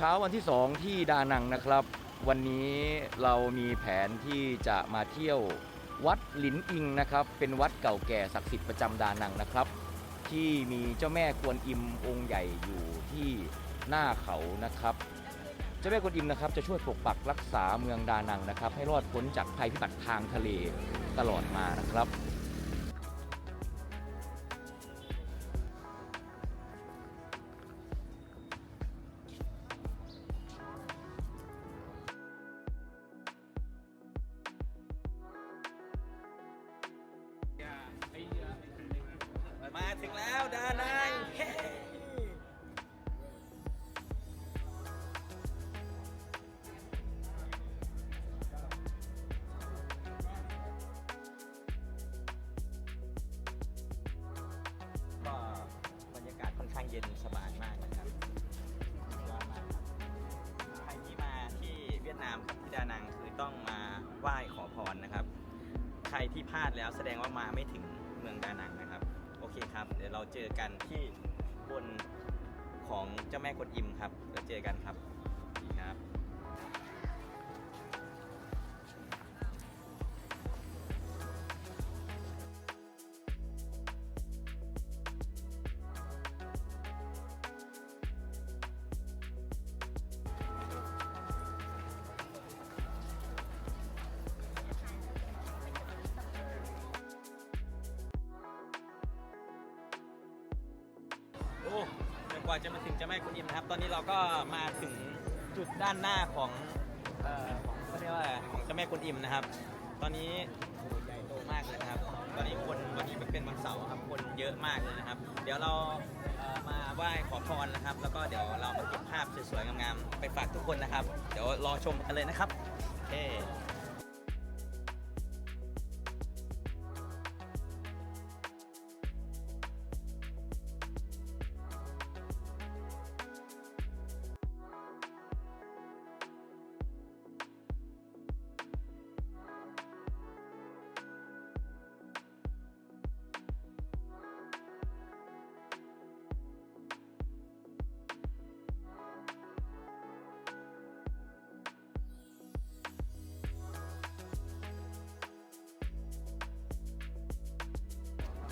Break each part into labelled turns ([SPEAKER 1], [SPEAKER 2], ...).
[SPEAKER 1] เช้าวันที่ 2 ที่ดานังนะครับ วันนี้เรามีแผนที่จะมาเที่ยววัดหลินอิงนะครับ เป็นวัดเก่าแก่ศักดิ์สิทธิ์ประจำดานังนะครับ ที่มีเจ้าแม่กวนอิมองค์ใหญ่อยู่ที่หน้าเขานะครับ เจ้าแม่กวนอิมนะครับจะช่วยปกปักรักษาเมืองดานังนะครับ ให้รอดพ้นจากภัยพิบัติทางทะเลตลอดมานะครับ
[SPEAKER 2] ถึงแล้วดานายเฮ้ก็บรรยากาศค่อนข้างเย็นสบายมากนะครับยอดมากครับใครที่มาที่เวียดนามครับที่ดานังคือต้องมาไหว้ขอพรนะครับ ใครที่พลาดแล้วแสดงว่ามาไม่ถึงเมืองดานังนะครับ เคครับ เดี๋ยวเราเจอกันที่บนของเจ้าแม่กวนอิมครับเดี๋ยวเจอกันครับ ว่าจะมาถึงเจ้าแม่กวนอิมนะครับ ตอนนี้เราก็มาถึงจุดด้านหน้าของเอ่อของเขาเรียกว่าอะไรของเจ้าแม่กวนอิมนะครับ ตอนนี้โอ้โหใหญ่โตมากเลยนะครับ ตอนนี้คนวันนี้เป็นวันเสาร์ครับคนเยอะมากเลยนะครับ เดี๋ยวเราเอ่อมาไหว้ขอพรนะครับ แล้วก็เดี๋ยวเรามาเก็บภาพสวยๆงามๆไปฝากทุกคนนะครับ เดี๋ยวรอชมกันเลยนะครับโอเค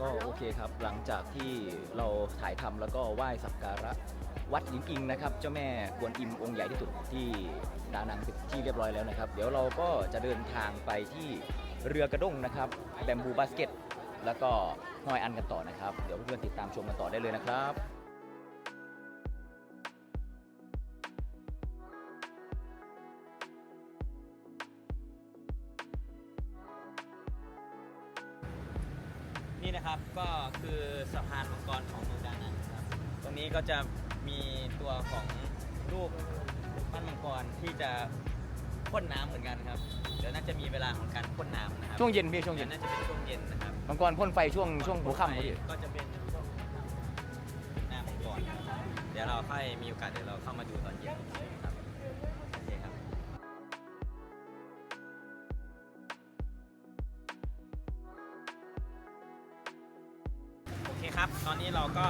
[SPEAKER 1] ก็โอเคครับ หลังจากที่เราถ่ายทำแล้วก็ไหว้สักการะวัดหญิงอิงนะครับ เจ้าแม่กวนอิมองค์ใหญ่ที่สุดที่ดานังเป็นที่เรียบร้อยแล้วนะครับ เดี๋ยวเราก็จะเดินทางไปที่เรือกระด้งนะครับแบมบูบาสเกตแล้วก็หอยอันกันต่อนะครับ เดี๋ยวเพื่อนติดตามชมกันต่อได้เลยนะครับ
[SPEAKER 2] นี้ก็จะมีตัวของรูปปั้นมังกรที่จะพ่นน้ำเหมือนกันครับ เดี๋ยวน่าจะมีเวลาของการพ่นน้ำนะครับ
[SPEAKER 1] ช่วงเย็นพี่ช่วงเย็
[SPEAKER 2] เดี๋ยวนน่าจะเป็นช่วงเย็นนะครับ
[SPEAKER 1] มังกรพ่นไฟช่วงช่วงหัวค่ำพอดี
[SPEAKER 2] ก็จะเป็นช่วงหน้ามังกรนะครับเดี๋ยวเราค่อยมีโอกาสเดี๋ยวเราเข้ามาดูตอนเย็น อนนี้เราก็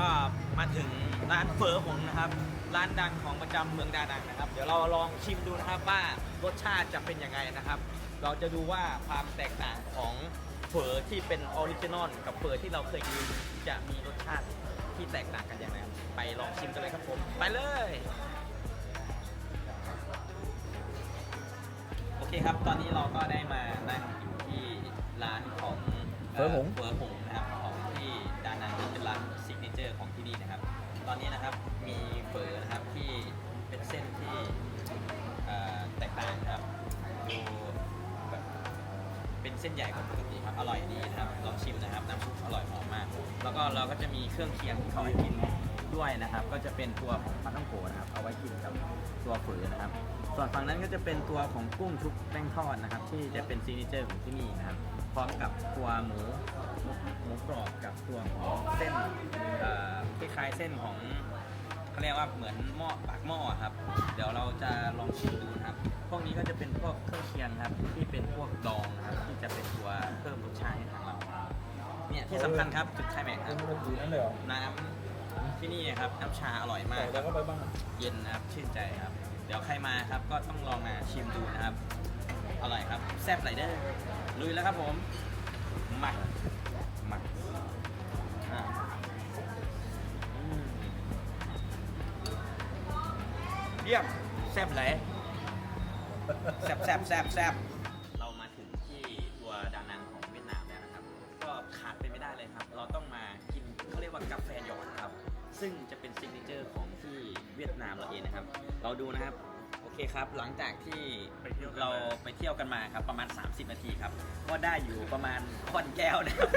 [SPEAKER 2] มาถึงร้านเฝอหงนะครับ ร้านดังของประจำเมืองดานังนะครับ เดี๋ยวเราลองชิมดูนะครับว่ารสชาติจะเป็นยังไงนะครับ เราจะดูว่าความแตกต่างของเฝอที่เป็นออริจินอลกับเฝอที่เราเคยกินจะมีรสชาติที่แตกต่างกันอย่างไรครับไปลองชิมกันเลยครับผม ไปเลย โอเคครับ ตอนนี้เราก็ได้มานั่งอยู่ที่ร้านของ
[SPEAKER 1] เฝอหง
[SPEAKER 2] เฝอหงนะครับของ ตอนนี้นะครับมีเฝอนะครับที่เป็นเส้นที่แตกต่างครับดูแบบเป็นเส้นใหญ่กว่าปกติครับอร่อยดีนะครับลองชิมนะครับน้ำซุปอร่อยหอมมาก แล้วก็เราก็จะมีเครื่องเคียงที่เขาให้กินด้วยนะครับ ก็จะเป็นตัวของปลาท่องโกนะครับเอาไว้กินกับตัวเฝอนะครับ ส่วนฝั่งนั้นก็จะเป็นตัวของกุ้งชุบแป้งทอดนะครับ ที่จะเป็นซิกเนเจอร์ของที่นี่นะครับ พร้อมกับตัวหมูหมูหมูกรอบกับตัวของเส้นเอ่อคล้ายๆเส้นของเขาเรียกว่าเหมือนหม้อปากหม้อครับ เดี๋ยวเราจะลองชิมดูนะครับ พวกนี้ก็จะเป็นพวกเครื่องเคียงครับ ที่เป็นพวกดองนะครับที่จะเป็นตัวเพิ่มรสชาติให้ทางเราเนี่ยที่สำคัญครับจุดไคลแม็กซ์ครับ
[SPEAKER 3] มันอยู่นั่นเลยเหรอ
[SPEAKER 2] น้ำที่นี่นะครับน้ำชาอร่อยมากค
[SPEAKER 3] แล้
[SPEAKER 2] รั
[SPEAKER 3] ว
[SPEAKER 2] บ
[SPEAKER 3] ก็ไปบ้าง
[SPEAKER 2] เย็นนะครับชื่นใจครับดี๋ยวใครมาครับก็ต้องลองมาชิมดูนะครับอร่อยครับ แซ่บไรเดอร์ลุยแล้วครับผมมามาอะอืมเยี่ยมแซ่บไหนแซ่บแซ่บแซ่บแซ่บเรามาถึงที่ตัวดานังของเวียดนามแล้วนะครับ ก็ขาดไปไม่ได้เลยครับ เราต้องมากินเขาเรียกว่ากาแฟหยอดครับ ซึ่งจะเป็นซิกเนเจอร์ของที่เวียดนามเราเองนะครับ เราดูนะครับ คครับ หลังจากที่
[SPEAKER 3] ไปเที่ยวกันมา
[SPEAKER 2] เราไปเที่ยวกันมาครับประมาณ 30 นาทีครับ ก็ได้อยู่ประมาณคอนแก้วนะครับ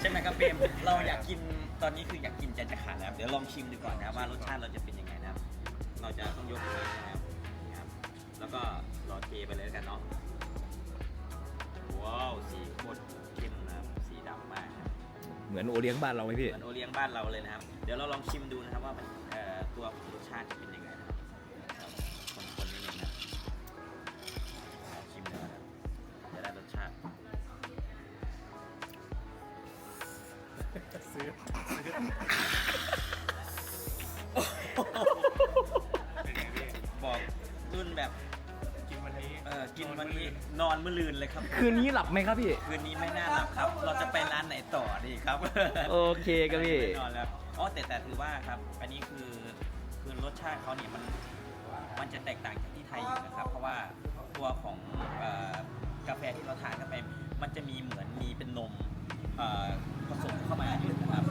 [SPEAKER 2] ใช่ไหมครับเปรมเราอยากกินตอนนี้คืออยากกินใจจะขาดแล้วเดี๋ยวลองชิมดูก่อนนะครับว่ารสชาติเราจะเป็นยังไงนะครับ เราจะต้องยกเลยนะครับนี่ครับ แล้วก็รอเทไปเลยแล้วกันเนาะว้าวสีโคตรเข้มนะครับสีดำมากครับ
[SPEAKER 1] เหมือนโอเลี้ยงบ้านเราไหมพี่
[SPEAKER 2] เหมือนโอเลี้ยงบ้านเราเลยนะครับ เดี๋ยวเราลองชิมดูนะครับว่ามันเอ่อตัวรสชาติจะเป็นยังไงนะครับครับ นนี้นอนมื่อลืนเลยครับ
[SPEAKER 1] คืนนี้หลับไหมครับพี่
[SPEAKER 2] คืนนี้ไม่น่าหลับครับ เราจะไปร้านไหนต่อดีครับ
[SPEAKER 1] โอเคครับพี่
[SPEAKER 2] ไม่นอนแล้วอ๋อแต่แต่ถือว่าครับ อันนี้คือคือรสชาติเขาเนี่ยมันมันจะแตกต่างจากที่ไทยอยู่นะครับ เพราะว่าตัวของเอ่อกาแฟที่เราทานเข้าไป มันจะมีเหมือนมีเป็นนมเอ่อผสมเข้ามาอยู่นะครับ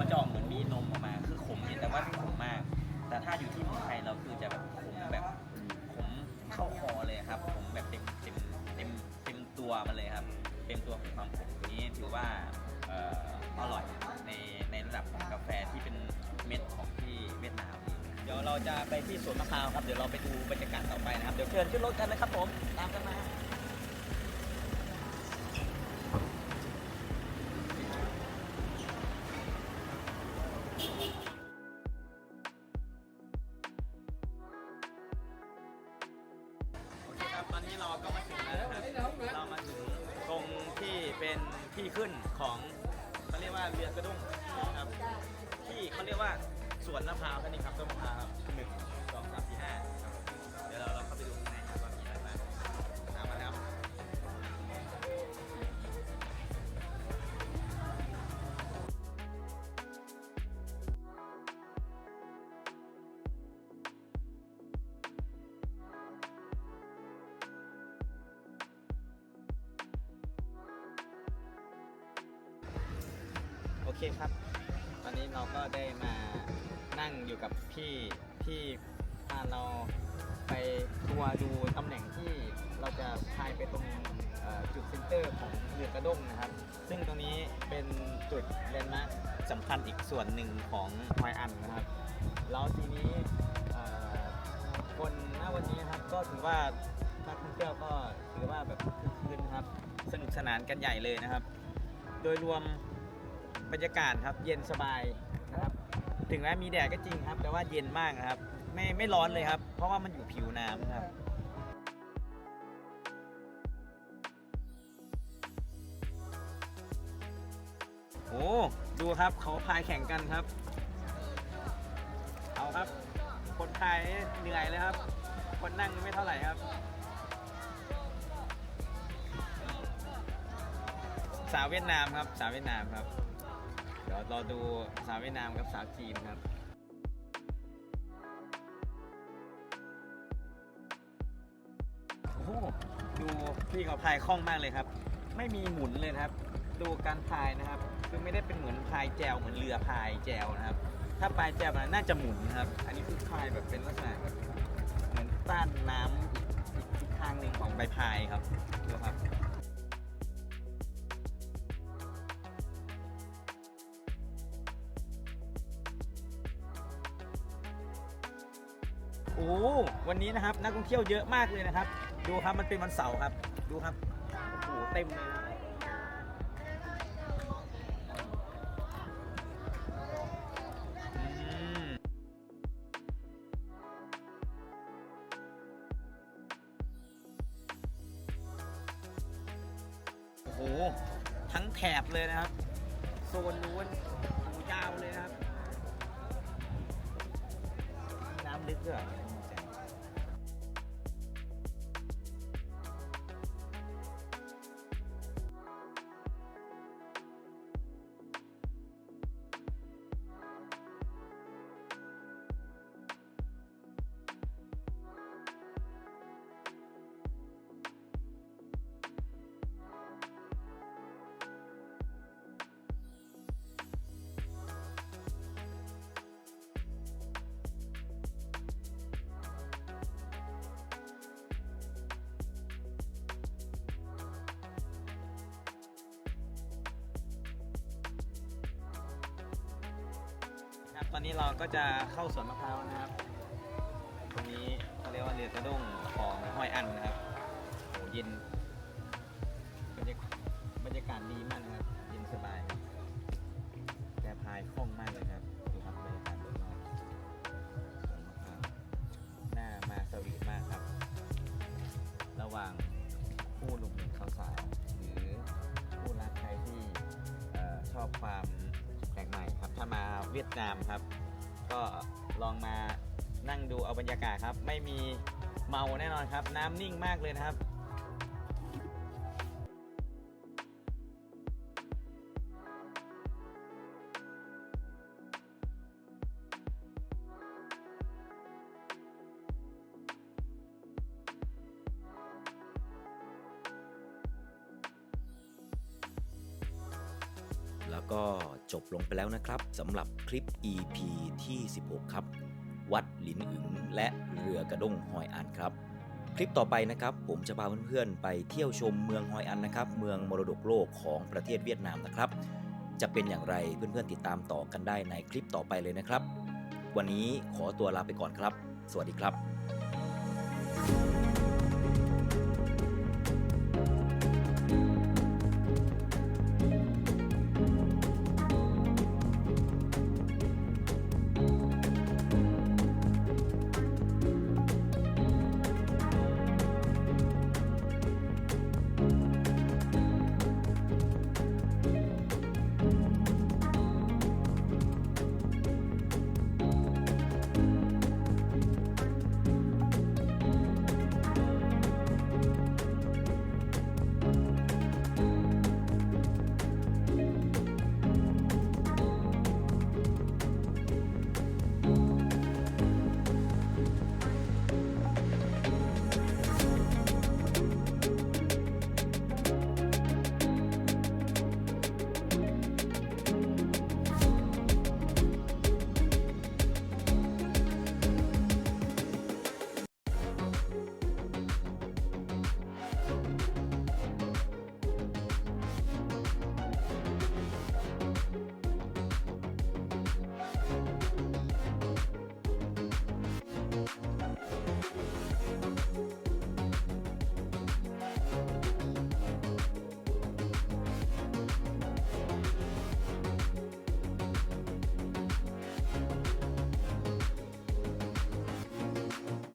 [SPEAKER 2] มันจะออกเหมือนมีนมออกมาคือขมเนี่ยแต่ว่าไม่ขมมาก แต่ถ้าอยู่ที่เมืองไทยเราคือจะแบบขมแบบขมเข้าคอเลยครับขมแบบเต็มเต็มเต็มเต็ มตัวมันเลยครับเต็มตัวของความขมนี้ถือว่าเอ่ออร่อยในในระดับของกาแฟที่เป็นเม็ดของที่เวียดนามเองเดี๋ยวเราจะไปที่สวนมะพร้าวครับเดี๋ยวเราไปดูบรรยากาศต่อไปนะครับเดี๋ยวเชิญขึ้นรถกันเลยครับผมตามกันมาโอเคครับตอนนี้เราก็มาถึงแล้ว ที่ขึ้นของเขาเรียกว่าเรือกระด้งนะครับที่เขาเรียกว่าสวนมะพร้าวนี่ครับต้นมะพร้าวครับหนึ่ง เคครับ ตอนนี้เราก็ได้มานั่งอยู่กับพี่ที่พาเราไปทัวร์ดูตำแหน่งที่เราจะพายไปตรงจุดเซ็นเตอร์ของเรือกระด้งนะครับ ซึ่งตรงนี้เป็นจุดแลนด์มาร์คสำคัญอีกส่วนหนึ่งของฮอยอันนะครับแล้วทีนี้คนหน้าวันนี้นะครับก็ถือว่านักท่องเที่ยวก็ถือว่าแบบคึกคืนครับ สนุกสนานกันใหญ่เลยนะครับ โดยรวม บรรยากาศครับเย็นสบายนะครับ ถึงแม้มีแดดก็จริงครับ แต่ว่าเย็นมากนะครับ ไม่ไม่ร้อนเลยครับ เพราะว่ามันอยู่ผิวน้ำครับโอ้ดูครับเขาพายแข่งกันครับ เอาครับ คนพายเหนื่อยเลยครับ คนนั่งไม่เท่าไหร่ครับ สาวเวียดนามครับ สาวเวียดนามครับ รอดูสาวเวียดนามกับสาวจีนครับโอ้โหดูพี่เขาพายคล่องมากเลยครับ ไม่มีหมุนเลยครับ ดูการพายนะครับ คือไม่ได้เป็นเหมือนพายแจวเหมือนเรือพายแจวนะครับ ถ้าพายแจวมันน่าจะหมุนนะครับ อันนี้คือพายแบบเป็นลักษณะแบบเหมือนต้านน้ำอีกทางหนึ่งของใบพายครับดูครับ อ้วันนี้นะครับนักท่องเที่ยวเยอะมากเลยนะครับ ดูครับมันเป็นวันเสาร์ครับ ดูครับโอ้โหเต็มเลยโอ้โหทั้งแถบเลยนะครับ โซนนู้นยาวเลยนะครับ น้ำลึกด้วย ตอนนี้เราก็จะเข้าสวนมะพร้าวนะครับ ตรงนี้เขาเรียกว่าเรือกระด้งของห้อยอันนะครับโหเย็นบรรยากาศบรรยากาศดีมากนะครับ เย็นสบาย นามครับ ก็ลองมานั่งดูเอาบรรยากาศครับ ไม่มีเมาแน่นอนครับ น้ำนิ่งมากเลยนะครับ
[SPEAKER 4] แล้วนะครับสำหรับคลิป EP ที่ 16 ครับ วัดหลินอึงและเรือกระด้งหอยอันครับ คลิปต่อไปนะครับผมจะพาเพื่อนๆไปเที่ยวชมเมืองหอยอันนะครับ เมืองมรดกโลกของประเทศเวียดนามนะครับ จะเป็นอย่างไรเพื่อนๆติดตามต่อกันได้ในคลิปต่อไปเลยนะครับ วันนี้ขอตัวลาไปก่อนครับ สวัสดีครับ